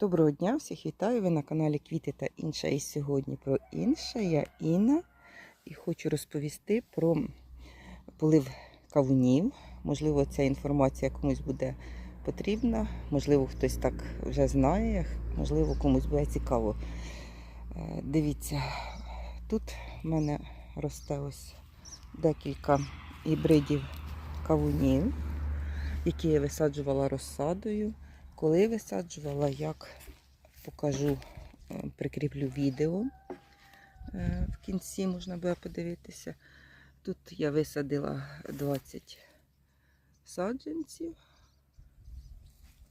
Доброго дня, всіх вітаю! Ви на каналі Квіти та інше. І сьогодні про інше. Я Інна і хочу розповісти про полив кавунів. Можливо, ця інформація комусь буде потрібна, можливо, хтось так вже знає, можливо, комусь буде цікаво. Е, Дивіться, тут в мене росте ось декілька гібридів кавунів, які я висаджувала розсадою. Коли висаджувала, як покажу, е, прикріплю відео е, в кінці, можна буде подивитися. Тут я висадила 20 саджанців,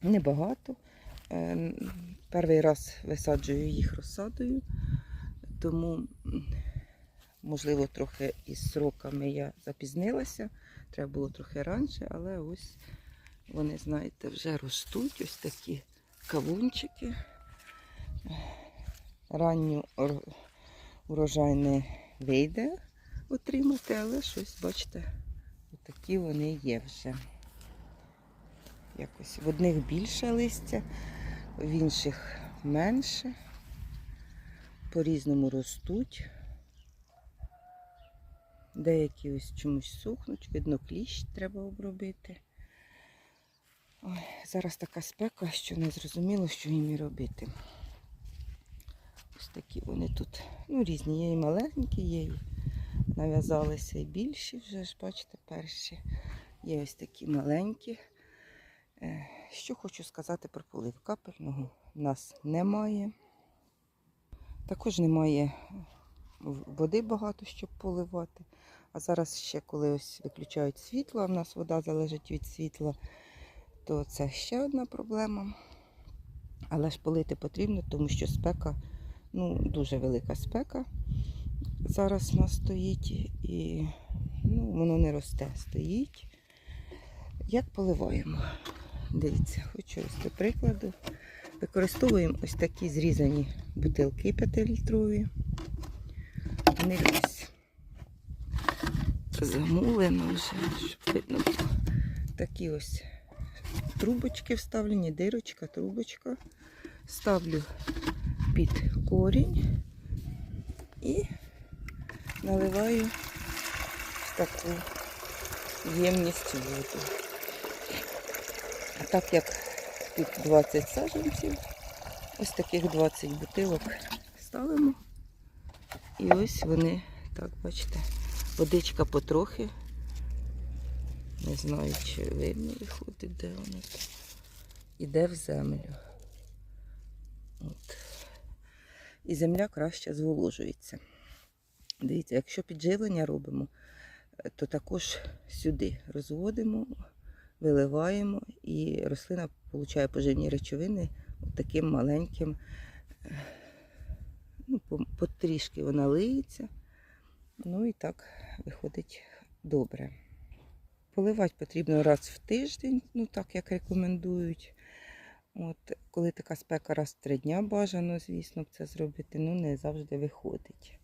небагато. Е, Перший раз висаджую їх розсадою, тому, можливо, трохи із сроками я запізнилася. Треба було трохи раніше, але ось вони, знаєте, вже ростуть ось такі кавунчики. Ранню урожай не вийде отримати, але щось, бачите, такі вони є вже. Якось в одних більше листя, в інших менше. По-різному ростуть. Деякі ось чомусь сухнуть, видно, кліщ треба обробити. Ой, зараз така спека, що не зрозуміло, що їм робити. Ось такі вони тут, ну, різні, є і маленькі, є і нав'язалися і більші вже ж, бачите, перші. Є ось такі маленькі. Е, Що хочу сказати про полив. Капельного в нас немає. Також немає води багато, щоб поливати. А зараз ще, коли ось виключають світло, а в нас вода залежить від світла, то це ще одна проблема. Але ж полити потрібно, тому що спека, ну, дуже велика спека зараз у нас стоїть і ну, воно не росте, стоїть. Як поливаємо? Дивіться, хочу ось до прикладу. Використовуємо ось такі зрізані бутилки 5-літрові. Вони ось замулено вже, щоб видно було. Такі ось трубочки вставлені, дирочка, трубочка. Ставлю під корінь і наливаю в таку ємність воду. А так як тут 20 саджанців, ось таких 20 бутилок ставимо. І ось вони, так, бачите, водичка потрохи. Не знаю, чи видно виходить, де вона. Іде в землю. От. І земля краще зволожується. Дивіться, якщо підживлення робимо, е, то також сюди розводимо, виливаємо, і рослина отримує поживні речовини таким маленьким, е, ну, потрішки вона лиється. Ну і так виходить добре. Поливати потрібно раз в тиждень, ну так як рекомендують. От, коли така спека раз в три дня бажано, звісно, це зробити, ну не завжди виходить.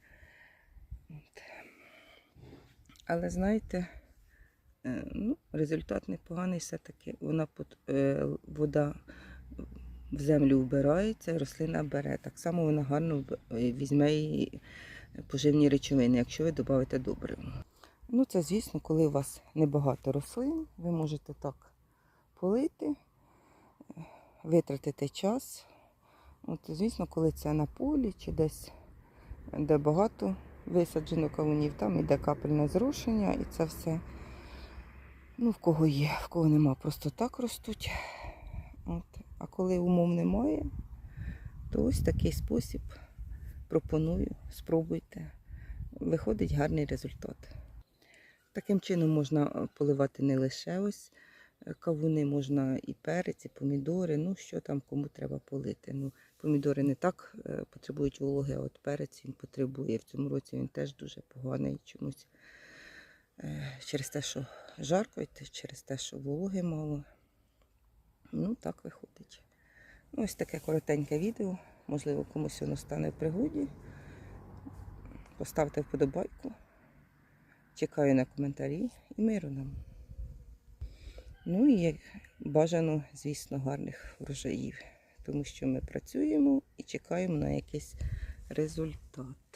От. Але знаєте, е, ну, результат непоганий все-таки. Вона е, вода в землю вбирається, рослина бере. Так само вона гарно е, візьме її поживні речовини, якщо ви додаєте добриво. Ну, це, звісно, коли у вас небагато рослин, ви можете так полити, витратити час. От, звісно, коли це на полі чи десь, де багато висаджено кавунів, там іде капельне зрушення і це все. Ну, в кого є, в кого нема, просто так ростуть. От. А коли умов немає, то ось такий спосіб пропоную, спробуйте. Виходить гарний результат. Таким чином можна е, поливати не лише ось е, кавуни, можна і перець, і помідори, ну що там кому треба полити. Ну, помідори не так е, потребують вологи, а от перець він потребує. В цьому році він теж дуже поганий чомусь. Через те, що жарко, і через те, що вологи мало. Ну, так виходить. Ну, ось таке коротеньке відео. Можливо, комусь воно стане в пригоді. Поставте вподобайку. Чекаю на коментарі і миру нам. Ну і бажано, звісно, гарних врожаїв. тому що ми працюємо і чекаємо на якийсь результат.